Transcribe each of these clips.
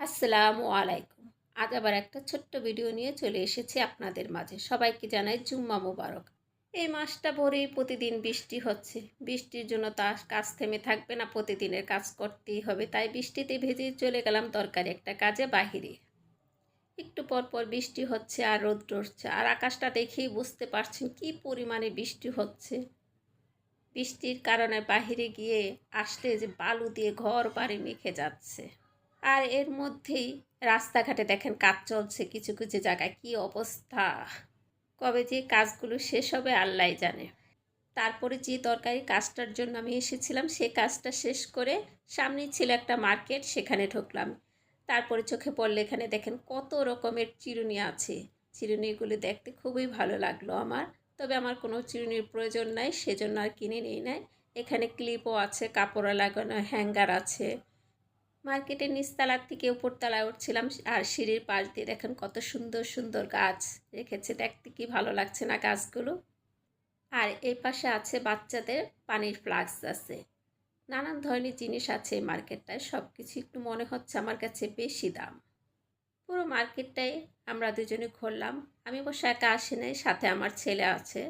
আসসালামু আলাইকুম। আজ আবার একটা ছোট্ট ভিডিও নিয়ে চলে এসেছি আপনাদের মাঝে। সবাইকে জানাই জুম্মা মুবারক। এই মাসটা ভরেই প্রতিদিন বৃষ্টি হচ্ছে। বৃষ্টির জন্য তার কাজ থেমে থাকবে না, প্রতিদিনের কাজ করতেই হবে। তাই বৃষ্টিতে ভেজে চলে গেলাম দরকারি একটা কাজে বাহিরে। একটু পর পর বৃষ্টি হচ্ছে আর রোদ উঠছে আর আকাশটা দেখেই বুঝতে পারছেন কি পরিমাণে বৃষ্টি হচ্ছে। বৃষ্টির কারণে বাহিরে গিয়ে আসলে যে বালু দিয়ে ঘর বাড়ি মেখে যাচ্ছে। আর এর মধ্যেই রাস্তাঘাটে দেখেন কাজ চলছে কিছু কিছু জায়গায়। কি অবস্থা? কবে যে কাজগুলো শেষ হবে আল্লাহ জানে। তারপরে যে তরকারি কাজটার জন্য আমি এসেছিলাম, সে কাজটা শেষ করে সামনেই ছিল একটা মার্কেট, সেখানে ঢুকলাম। তারপরে চোখে পড়লে এখানে দেখেন কত রকমের চিরুনি আছে। চিরুনিগুলি দেখতে খুবই ভালো লাগল আমার। তবে আমার কোনো চিরুনির প্রয়োজন নাই, সেজন্য আর কিনে নিই নাই। এখানে ক্লিপও আছে কাপড়ে লাগানো, হ্যাঙ্গার আছে। মার্কেটের নিচতলার থেকে উপরতলায় উঠছিলাম আর সিঁড়ির পাশ দিয়ে দেখেন কত সুন্দর সুন্দর গাছ রেখেছে। দেখতে কি ভালো লাগছে না গাছগুলো? আর এই পাশে আছে বাচ্চাদের পানির ফ্লাক্স আছে। নানান ধরনের জিনিস আছে এই মার্কেটটায় সব কিছু একটু মনে হচ্ছে আমার কাছে বেশি দাম। পুরো মার্কেটটাই আমরা দুজনে ঘুরলাম। আমি অবশ্য একা আসি নাই, সাথে আমার ছেলে আছে।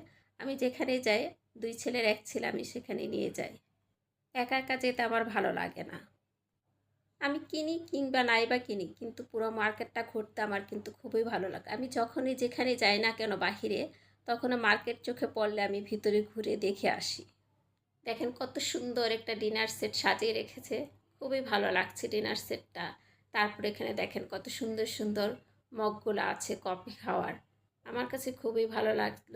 আমি যেখানে যাই, দুই ছেলের এক ছেলে আমি সেখানে নিয়ে যাই। একা একা যেতে আমার ভালো লাগে না। আমি কিনি কিংবা নাই বা কিনি, কিন্তু পুরো মার্কেটটা ঘুরতে আমার কিন্তু খুবই ভালো লাগে। আমি যখনই যেখানে যাই না কেন বাহিরে তখন মার্কেট চোখে পড়লে আমি ভিতরে ঘুরে দেখে আসি। দেখেন কত সুন্দর একটা ডিনার সেট সাজিয়ে রেখেছে। খুবই ভালো লাগছে ডিনার সেটটা। তারপরে এখানে দেখেন কত সুন্দর সুন্দর মগগুলো আছে কফি খাওয়ার। আমার কাছে খুবই ভালো লাগল।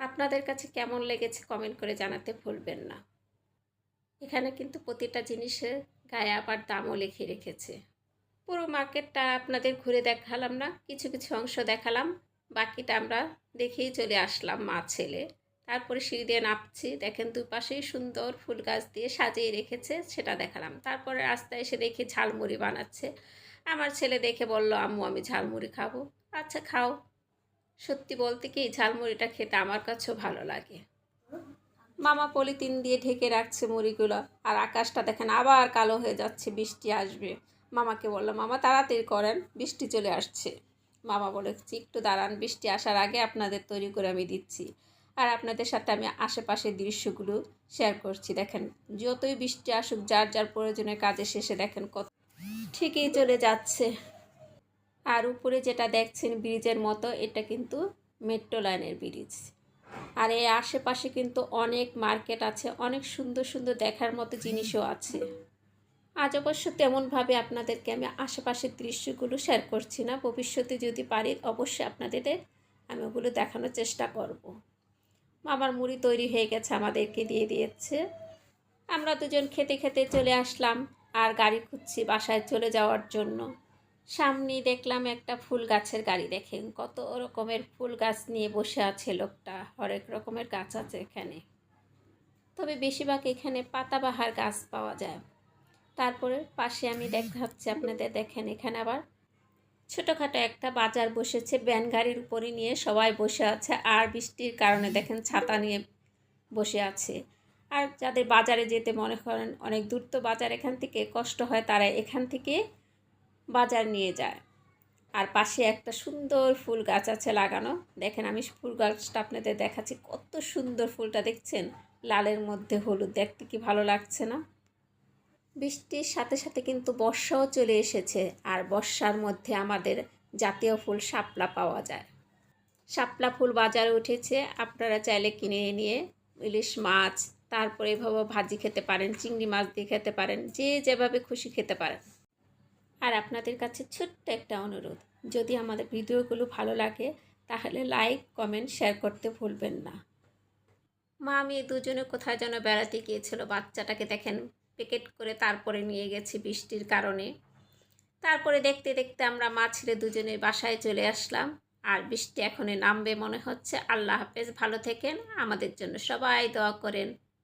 আপনাদের কাছে কেমন লেগেছে কমেন্ট করে জানাতে ভুলবেন না। এখানে কিন্তু প্রতিটা জিনিসের গায়ে আবার দামও লিখে রেখেছে। পুরো মার্কেটটা আপনাদের ঘুরে দেখালাম না, কিছু কিছু অংশ দেখালাম, বাকিটা আমরা দেখেই চলে আসলাম মা ছেলে। তারপরে সিঁড়ি দিয়ে নামছি, দেখেন দুপাশেই সুন্দর ফুল গাছ দিয়ে সাজিয়ে রেখেছে, সেটা দেখালাম। তারপরে রাস্তায় এসে দেখি ঝালমুড়ি বানাচ্ছে। আমার ছেলে দেখে বলল, আম্মু, আমি ঝালমুড়ি খাব। আচ্ছা খাও। সত্যি বলতে কি, ঝালমুড়িটা খেতে আমার কাছেও ভালো লাগে। মামা পলিথিন দিয়ে ঢেকে রাখছে মুড়িগুলো। আর আকাশটা দেখেন আবার কালো হয়ে যাচ্ছে, বৃষ্টি আসবে। মামাকে বললাম, মামা, তাড়াতাড়ি করেন, বৃষ্টি চলে আসছে। মামা বলেছি একটু দাঁড়ান, বৃষ্টি আসার আগে আপনাদের তৈরি করে আমি দিচ্ছি। আর আপনাদের সাথে আমি আশেপাশের দৃশ্যগুলো শেয়ার করছি। দেখেন, যতই বৃষ্টি আসুক, যার যার প্রয়োজনের কাজে শেষে দেখেন কত ঠিকই চলে যাচ্ছে। আর উপরে যেটা দেখছেন ব্রিজের মতো, এটা কিন্তু মেট্রো লাইনের ব্রিজ আর এই আশেপাশে কিন্তু অনেক মার্কেট আছে, অনেক সুন্দর সুন্দর দেখার মতো জিনিসও আছে। আজ অবশ্য তেমনভাবে আপনাদেরকে আমি আশেপাশের দৃশ্যগুলো শেয়ার করছি না, ভবিষ্যতে যদি পারি অবশ্যই আপনাদের আমি ওগুলো দেখানোর চেষ্টা করব। মামার মুড়ি তৈরি হয়ে গেছে, আমাদেরকে দিয়ে দিয়েছে। আমরা দুজন খেতে খেতে চলে আসলাম আর গাড়ি খুঁজছি বাসায় চলে যাওয়ার জন্য। সামনেই দেখলাম একটা ফুল গাছের গাড়ি, দেখেন কত রকমের ফুল গাছ নিয়ে বসে আছে লোকটা। হরেক রকমের গাছ আছে এখানে। তবে বেশিরভাগ এখানে পাতাবাহার গাছ পাওয়া যায়। তারপরে পাশে আমি দেখাচ্ছি আপনাদের দেখেন এখানে আবার ছোটোখাটো একটা বাজার বসেছে ব্যান গাড়ির উপরে নিয়ে সবাই বসে আছে আর বৃষ্টির কারণে দেখেন ছাতা নিয়ে বসে আছে। আর যাদের বাজারে যেতে মনে করেন, অনেক দূর তো বাজার এখান থেকে কষ্ট হয়, তারা এখান থেকে বাজার নিয়ে যায়। আর পাশে একটা সুন্দর ফুল গাছ আছে লাগানো। দেখেন, আমি ফুল গাছটা আপনাদের দেখাচ্ছি, কত সুন্দর ফুলটা, দেখছেন? লালের মধ্যে হলুদ, দেখতে কি ভালো লাগছে না? বৃষ্টির সাথে সাথে কিন্তু বর্ষাও চলে এসেছে, আর বর্ষার মধ্যে আমাদের জাতীয় ফুল শাপলা পাওয়া যায়। শাপলা ফুল বাজারে উঠেছে, আপনারা চাইলে কিনে নিয়ে ইলিশ মাছ, তারপরে এভাবে ভাজি খেতে পারেন, চিংড়ি মাছ দিয়ে খেতে পারেন, যে যেভাবে খুশি খেতে পারেন। আর আপনাদের কাছে ছোট্ট একটা অনুরোধ, যদি আমাদের ভিডিওগুলো ভালো লাগে, তাহলে লাইক, কমেন্ট, শেয়ার করতে ভুলবেন না। মা, আমি দুজনে কোথায় যেন বেড়াতে গিয়েছিল, বাচ্চাটাকে দেখেন প্যাকেট করে তারপরে নিয়ে গেছি বৃষ্টির কারণে। তারপরে দেখতে দেখতে আমরা মা ছেড়ে দুজনে বাসায় চলে আসলাম, আর বৃষ্টি এখনই নামবে মনে হচ্ছে। আল্লাহ হাফেজ, ভালো থেকেন। আমাদের জন্য সবাই দোয়া করেন।